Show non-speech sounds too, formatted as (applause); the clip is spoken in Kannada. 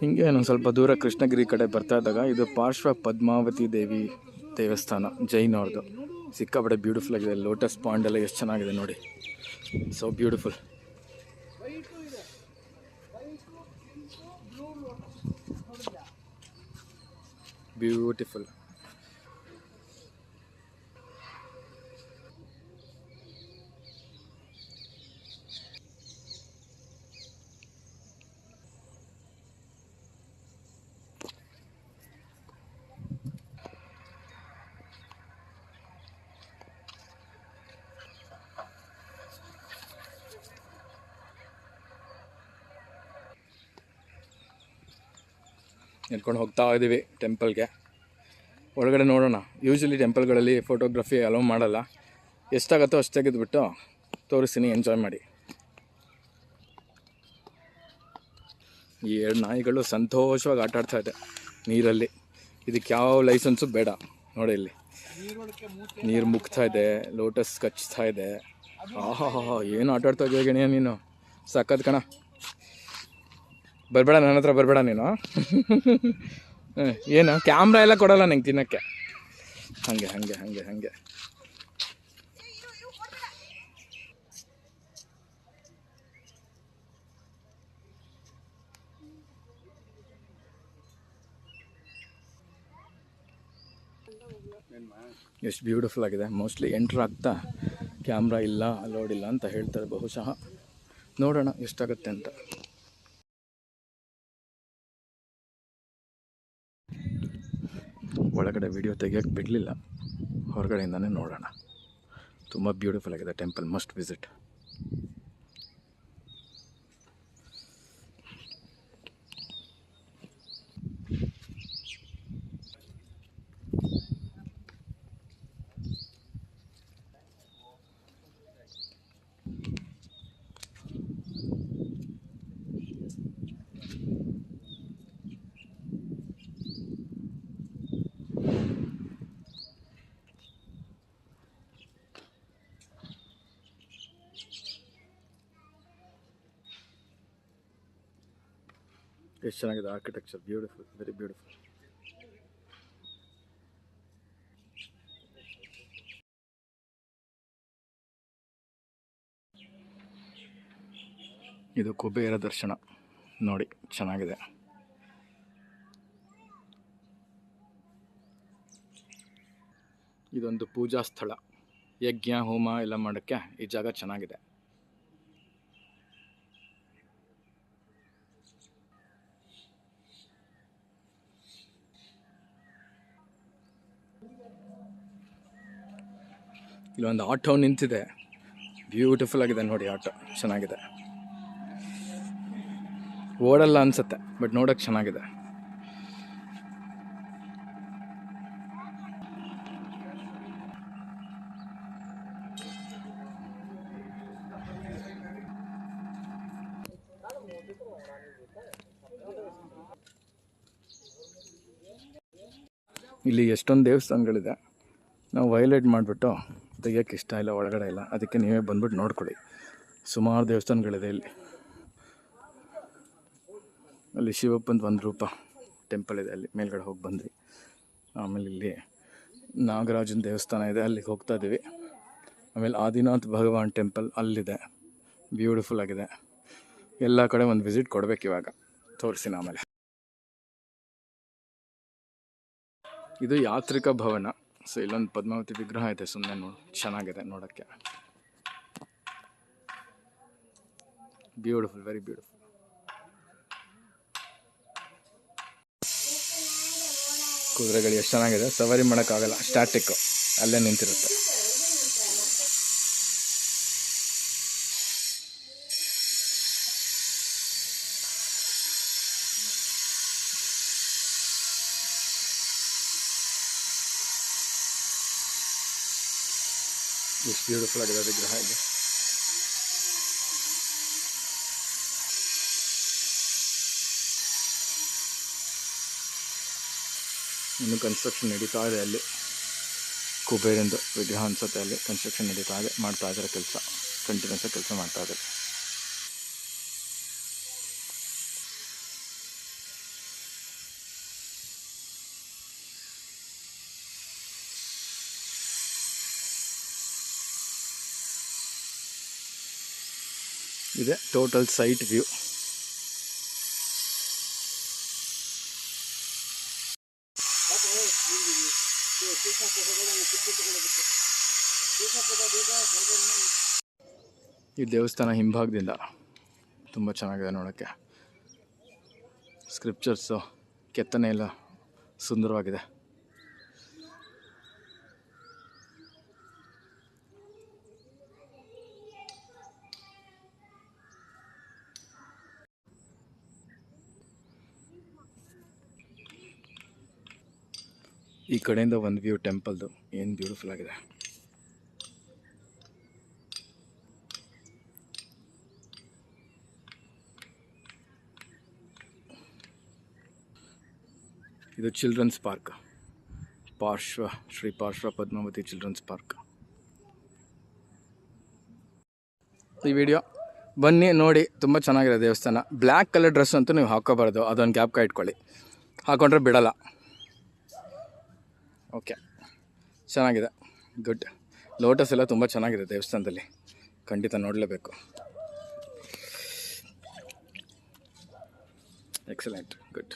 ಹಿಂಗೆ ಇನ್ನೊಂದು ಸ್ವಲ್ಪ ದೂರ ಕೃಷ್ಣಗಿರಿ ಕಡೆ ಬರ್ತಾ ಇದ್ದಾಗ ಇದು ಪಾರ್ಶ್ವ ಪದ್ಮಾವತಿ ದೇವಿ ದೇವಸ್ಥಾನ ಜೈನ್ ಅವ್ರದ್ದು ಸಿಕ್ಕಾಪಟ್ಟೆ ಬ್ಯೂಟಿಫುಲ್ ಆಗಿದೆ. ಲೋಟಸ್ ಪಾಂಡ್ ಎಲ್ಲ ಎಷ್ಟು ಚೆನ್ನಾಗಿದೆ ನೋಡಿ. ಸೊ ಬ್ಯೂಟಿಫುಲ್ ಬ್ಯೂಟಿಫುಲ್ ನಿಂತ್ಕೊಂಡು ಹೋಗ್ತಾ ಇದ್ದೀವಿ ಟೆಂಪಲ್ಗೆ. ಒಳಗಡೆ ನೋಡೋಣ. ಯೂಶ್ವಲಿ ಟೆಂಪಲ್ಗಳಲ್ಲಿ ಫೋಟೋಗ್ರಫಿ ಅಲೋ ಮಾಡಲ್ಲ. ಎಷ್ಟಾಗತ್ತೋ ಅಷ್ಟು ತೆಗೆದುಬಿಟ್ಟು ತೋರಿಸ್ತೀನಿ ಎಂಜಾಯ್ ಮಾಡಿ. ಈ ಎರಡು ನಾಯಿಗಳು ಸಂತೋಷವಾಗಿ ಆಟ ಆಡ್ತಾ ಇದೆ ನೀರಲ್ಲಿ. ಇದಕ್ಕೆ ಯಾವ ಲೈಸೆನ್ಸು ಬೇಡ. ನೋಡಿ ಇಲ್ಲಿ. ನೀರು ಮುಗ್ತಾ ಇದೆ ಲೋಟಸ್ ಕಚ್ತಾ ಇದೆ. ಆಹಾ ಏನು ಆಟಾಡ್ತಾ ಇದೆಯಾ ಗಣಿಯ ನೀನು? ಸಕ್ಕತ್ ಕಣ. ಬರಬೇಡ, ನನ್ನ ಹತ್ರ ಬರಬೇಡ ನೀನು. (laughs) ಏನು? ಕ್ಯಾಮ್ರಾ ಎಲ್ಲ ಕೊಡಲ್ಲ ನಂಗೆ ತಿನ್ನೋಕ್ಕೆ. ಹಾಗೆ ಹಾಗೆ ಹಾಗೆ ಹಾಗೆ. ಎಷ್ಟು ಬ್ಯೂಟಿಫುಲ್ ಆಗಿದೆ. ಮೋಸ್ಟ್ಲಿ ಎಂಟ್ರ್ ಆಗ್ತಾ ಕ್ಯಾಮ್ರಾ ಇಲ್ಲ ಅಲೋಡ್ ಇಲ್ಲ ಅಂತ ಹೇಳ್ತಾರೆ ಬಹುಶಃ. ನೋಡೋಣ, ಎಷ್ಟಾಗುತ್ತೆ ಅಂತ. ಒಳಗಡೆ ವಿಡಿಯೋ ತೆಗಿಯೋಕ್ಕೆ ಬಿಡಲಿಲ್ಲ. ಹೊರಗಡೆಯಿಂದನೇ ನೋಡೋಣ. ತುಂಬ ಬ್ಯೂಟಿಫುಲ್ ಆಗಿದೆ ಟೆಂಪಲ್ ಮಸ್ಟ್ ವಿಸಿಟ್ ಎಷ್ಟು ಚೆನ್ನಾಗಿದೆ. ಆರ್ಕಿಟೆಕ್ಚರ್ ಬ್ಯೂಟಿಫುಲ್ ವೆರಿ ಬ್ಯೂಟಿಫುಲ್ ಇದು ಕುಬೇರ ದರ್ಶನ. ನೋಡಿ, ಚೆನ್ನಾಗಿದೆ. ಇದೊಂದು ಪೂಜಾ ಸ್ಥಳ. ಯಜ್ಞ, ಹೋಮ ಎಲ್ಲ ಮಾಡೋಕ್ಕೆ ಈ ಜಾಗ ಚೆನ್ನಾಗಿದೆ. ಇಲ್ಲೊಂದು ಆಟೋ ನಿಂತಿದೆ. ಬ್ಯೂಟಿಫುಲ್ ಆಗಿದೆ ನೋಡಿ ಆಟೋ, ಚೆನ್ನಾಗಿದೆ. ಓಡಲ್ಲ ಅನ್ಸುತ್ತೆ ಬಟ್ ನೋಡೋಕೆ ಚೆನ್ನಾಗಿದೆ. ಇಲ್ಲಿ ಎಷ್ಟೊಂದು ದೇವಸ್ಥಾನಗಳಿದೆ. ನಾವು ವೈಲೇಟ್ ಮಾಡಿಬಿಟ್ಟು ತೆಗಿಯೋಕ್ಕೆ ಇಷ್ಟ ಇಲ್ಲ, ಒಳಗಡೆ ಇಲ್ಲ. ಅದಕ್ಕೆ ನೀವೇ ಬಂದ್ಬಿಟ್ಟು ನೋಡ್ಕೊಳ್ಳಿ. ಸುಮಾರು ದೇವಸ್ಥಾನಗಳಿದೆ ಇಲ್ಲಿ. ಅಲ್ಲಿ ಶಿವಪ್ಪಂದು ಒಂದು ರೂಪ ಟೆಂಪಲ್ ಇದೆ. ಅಲ್ಲಿ ಮೇಲ್ಗಡೆ ಹೋಗಿ ಬಂದ್ವಿ. ಆಮೇಲೆ ಇಲ್ಲಿ ನಾಗರಾಜನ ದೇವಸ್ಥಾನ ಇದೆ. ಅಲ್ಲಿಗೆ ಹೋಗ್ತಾ ಇದ್ದೀವಿ. ಆಮೇಲೆ ಆದಿನಾಥ್ ಭಗವಾನ್ ಟೆಂಪಲ್ ಅಲ್ಲಿದೆ. ಬ್ಯೂಟಿಫುಲ್ ಆಗಿದೆ. ಎಲ್ಲ ಕಡೆ ಒಂದು ವಿಸಿಟ್ ಕೊಡಬೇಕು ಇವಾಗ. ತೋರಿಸಿ ಆಮೇಲೆ. ಇದು ಯಾತ್ರಿಕ ಭವನ. ಸೊ ಇಲ್ಲೊಂದು ಪದ್ಮಾವತಿ ವಿಗ್ರಹ ಇದೆ ಸುಮ್ಮನೆ ನೋಡಿ, ಚೆನ್ನಾಗಿದೆ ನೋಡೋಕ್ಕೆ. ಬ್ಯೂಟಿಫುಲ್ ವೆರಿ ಬ್ಯೂಟಿಫುಲ್ ಕುದುರೆಗಳು ಎಷ್ಟು ಚೆನ್ನಾಗಿದೆ. ಸವಾರಿ ಮಾಡೋಕ್ಕಾಗಲ್ಲ ಸ್ಟ್ಯಾಟಿಕ್ಕು ಅಲ್ಲೇ ನಿಂತಿರುತ್ತೆ. ಎಷ್ಟು ಬ್ಯೂಟಿಫುಲ್ ಆಗಿದೆ ವಿಗ್ರಹ ಇಲ್ಲಿ ಇನ್ನು ಕನ್ಸ್ಟ್ರಕ್ಷನ್ ನಡೀತಾ ಇದೆ ಅಲ್ಲಿ. ಕುಬೇರಿಂದ ವಿಗ್ರಹ ಅನ್ಸುತ್ತೆ ಅಲ್ಲಿ. ಕನ್ಸ್ಟ್ರಕ್ಷನ್ ನಡೀತಾ ಇದೆ. ಮಾಡ್ತಾ ಇದ್ದಾರೆ ಕೆಲಸ. ಕಂಟಿನ್ಯೂಸ್ ಆಗಿ ಕೆಲಸ ಮಾಡ್ತಾ ಇದ್ದಾರೆ. ಇದೆ ಟೋಟಲ್ ಸೈಟ್ ವ್ಯೂ ಈ ದೇವಸ್ಥಾನ ಹಿಂಭಾಗದಿಂದ ತುಂಬ ಚೆನ್ನಾಗಿದೆ ನೋಡೋಕ್ಕೆ. ಸ್ಕ್ರಿಪ್ಚರ್ಸು ಕೆತ್ತನೆ ಎಲ್ಲ ಸುಂದರವಾಗಿದೆ. ಈ ಕಡೆಯಿಂದ ಒಂದು ವ್ಯೂ ಟೆಂಪಲ್ದು. ಏನು ಬ್ಯೂಟಿಫುಲ್ ಆಗಿದೆ. ಇದು children's park. Parshwa, Shri Parshwa Padmavati children's park. ಈ ವಿಡಿಯೋ ಬನ್ನಿ, ನೋಡಿ, ತುಂಬ ಚೆನ್ನಾಗಿದೆ ದೇವಸ್ಥಾನ. ಬ್ಲ್ಯಾಕ್ ಕಲರ್ ಡ್ರೆಸ್ ಅಂತೂ ನೀವು ಹಾಕೋಬಾರ್ದು. ಅದೊಂದು ಗ್ಯಾಪ್ ಇಟ್ಕೊಳ್ಳಿ ಹಾಕೊಂಡ್ರೆ ಬಿಡಲ್ಲ. ಓಕೆ. ಚೆನ್ನಾಗಿದೆ. ಗುಡ್ ಲೋಟಸ್ ಎಲ್ಲ ತುಂಬ ಚೆನ್ನಾಗಿದೆ ದೇವಸ್ಥಾನದಲ್ಲಿ. ಖಂಡಿತ ನೋಡಲೇಬೇಕು. Excellent good